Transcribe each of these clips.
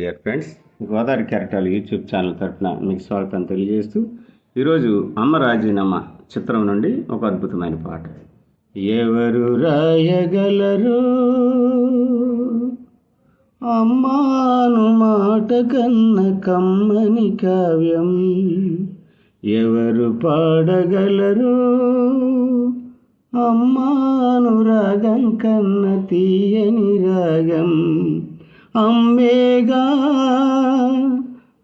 Dear friends Godavari కెరటాలు YouTube channel తరఫున మీకు స్వాగతం తెలియజేస్తూ ఈరోజు అమ్మ రాజీనమ్మ చిత్రం నుండి ఒక అద్భుతమైన పాట. ఎవరు రాయగలరు? అమ్మాను మాట కన్న కమ్మని కావ్యం. ఎవరు పాడగలరు? అమ్మాను రాగం కన్న తీయని రాగం. అమ్మేగా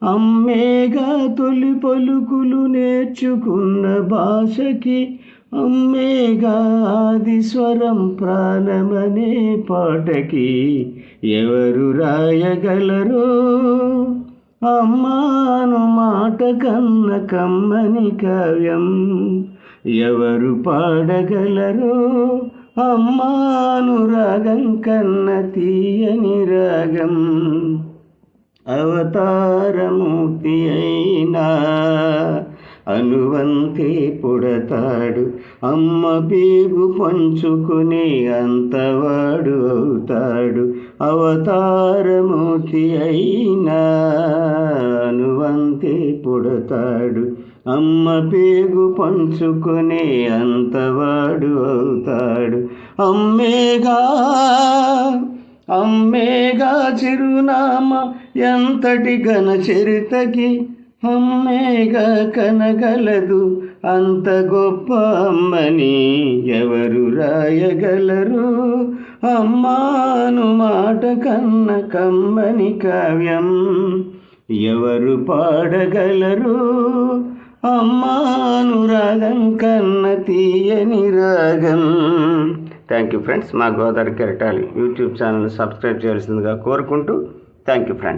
అమ్మేగా తొలి పలుకులు నేర్చుకున్న భాషకి అమ్మేగా ఆది స్వరం ప్రాణమనే పాటకి ఎవరు రాయగలరు? అమ్మాను మాట కన్న కమ్మని కావ్యం ఎవరు పాడగలరు? అమ్మాను రాగం కన్న తీయని రాగం అవతారమూర్తి అయినా అనువంతే పుడతాడు అమ్మ బేగు పంచుకునే అంతవాడు అవుతాడు. అవతారమూర్తి అయినా అనువంతే పుడతాడు అమ్మ పేగు పంచుకునే అంతవాడు అవుతాడు. అమ్మేగా అమ్మేగా చిరునామా ఎంతటి ఘన చరితకి? అమ్మేగా కనగలదు అంత గొప్ప అమ్మని ఎవరు రాయగలరు? అమ్మాను మాట కన్న కమ్మని కావ్యం ఎవరు పాడగలరు? అమ్మాను రాగం కన్న తీయని రాగం థ్యాంక్ యూ ఫ్రెండ్స్ మా గోదావరి కెరటాలి యూట్యూబ్ ఛానల్ సబ్స్క్రైబ్ చేయాల్సిందిగా కోరుకుంటూ థ్యాంక్ యూ ఫ్రెండ్స్